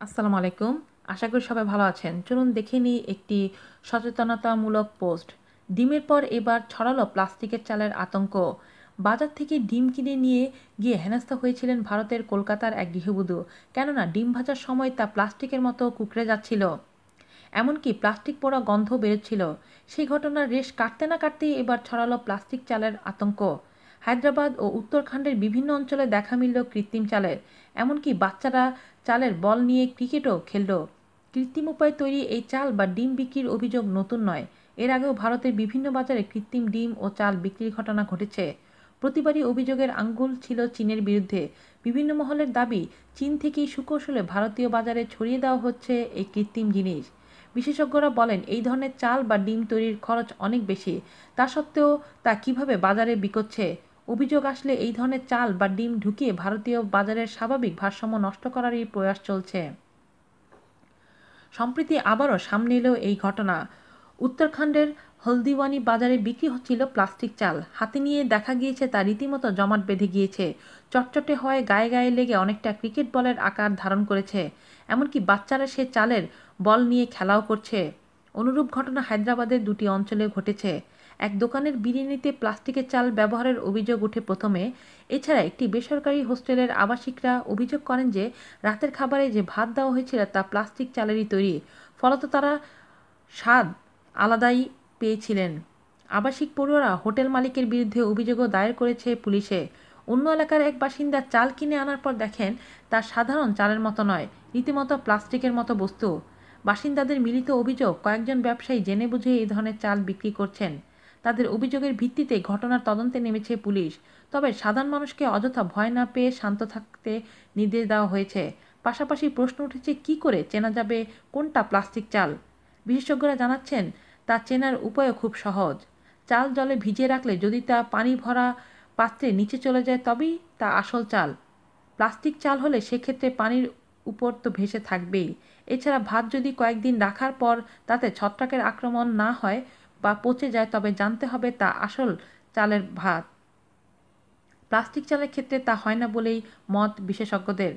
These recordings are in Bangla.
আসসালামু আলাইকুম। আশা করি সবাই ভালো আছেন। চলুন দেখে নিই একটি সচেতনতামূলক পোস্ট। ডিমের পর এবার ছড়ালো প্লাস্টিকের চালের আতঙ্ক। বাজার থেকে ডিম কিনে নিয়ে গিয়ে হেনস্থা হয়েছিলেন ভারতের কলকাতার এক গৃহবধূ। কেননা ডিম ভাজার সময় তা প্লাস্টিকের মতো কুকড়ে যাচ্ছিল। এমনকি প্লাস্টিক পোড়া গন্ধ বেরোচ্ছিল। সেই ঘটনার রেশ কাটতে না কাটতেই এবার ছড়ালো প্লাস্টিক চালের আতঙ্ক। হায়দ্রাবাদ ও উত্তরাখণ্ডের বিভিন্ন অঞ্চলে দেখা মিলল কৃত্রিম চালের এমনকি বাচ্চারা চালের বল নিয়ে ক্রিকেটও খেলল। কৃত্রিম উপায়ে তৈরি এই চাল বা ডিম বিক্রির অভিযোগ নতুন নয়। এর আগেও ভারতের বিভিন্ন বাজারে কৃত্রিম ডিম ও চাল বিক্রির ঘটনা ঘটেছে। প্রতিবারই অভিযোগের আঙ্গুল ছিল চীনের বিরুদ্ধে। বিভিন্ন মহলের দাবি, চীন থেকেই সুকৌশলে ভারতীয় বাজারে ছড়িয়ে দেওয়া হচ্ছে এই কৃত্রিম জিনিস। বিশেষজ্ঞরা বলেন, এই ধরনের চাল বা ডিম তৈরির খরচ অনেক বেশি। তা সত্ত্বেও তা কীভাবে বাজারে বিকোচ্ছে? অভিযোগ আসলে এই ধরনের চাল বা ডিম ঢুকিয়ে ভারতীয় বাজারের স্বাভাবিক ভারসাম্য নষ্ট করারই প্রয়াস চলছে। সম্প্রতি আবারও সামনে এলো এই ঘটনা। উত্তরাখণ্ডের হলদিওয়ানি বাজারে বিক্রি হচ্ছিল প্লাস্টিক চাল। হাতে নিয়ে দেখা গিয়েছে তা রীতিমতো জমাট বেঁধে গিয়েছে। চটচটে হয়ে গায়ে গায়ে লেগে অনেকটা ক্রিকেট বলের আকার ধারণ করেছে। এমনকি বাচ্চারা সে চালের বল নিয়ে খেলাও করছে। অনুরূপ ঘটনা হায়দ্রাবাদের দুটি অঞ্চলে ঘটেছে। এক দোকানের বিরিয়ানিতে প্লাস্টিকের চাল ব্যবহারের অভিযোগ উঠে প্রথমে। এছাড়া একটি বেসরকারি হোস্টেলের আবাসিকরা অভিযোগ করেন যে, রাতের খাবারে যে ভাত দেওয়া হয়েছিল তা প্লাস্টিক চালেরই তৈরি। ফলত তারা স্বাদ আলাদাই পেয়েছিলেন। আবাসিক পড়ুয়ারা হোটেল মালিকের বিরুদ্ধে অভিযোগও দায়ের করেছে পুলিশে। অন্য এলাকার এক বাসিন্দা চাল কিনে আনার পর দেখেন, তা সাধারণ চালের মতো নয়, রীতিমতো প্লাস্টিকের মতো বস্তু। বাসিন্দাদের মিলিত অভিযোগ কয়েকজন ব্যবসায়ী জেনে বুঝে এই ধরনের চাল বিক্রি করছেন। তাদের অভিযোগের ভিত্তিতে ঘটনার তদন্তে নেমেছে পুলিশ। তবে সাধারণ মানুষকে অযথা ভয় না পেয়ে শান্ত থাকতে নির্দেশ দেওয়া হয়েছে। পাশাপাশি প্রশ্ন উঠেছে, কি করে চেনা যাবে কোনটা প্লাস্টিক চাল? বিশেষজ্ঞরা জানাচ্ছেন, তা চেনার উপায়ও খুব সহজ। চাল জলে ভিজিয়ে রাখলে যদি তা পানি ভরা পাত্রে নিচে চলে যায়, তবেই তা আসল চাল। প্লাস্টিক চাল হলে সেক্ষেত্রে পানির উপর তো ভেসে থাকবেই। এছাড়া ভাত যদি কয়েকদিন রাখার পর তাতে ছত্রাকের আক্রমণ না হয় বা পচে যায় তবে জানতে হবে তা আসল চালের ভাত। প্লাস্টিক চালের ক্ষেত্রে তা হয় না বলেই মত বিশেষজ্ঞদের।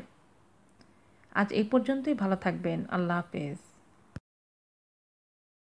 আজ এ পর্যন্তই, ভালো থাকবেন। আল্লাহ হাফেজ।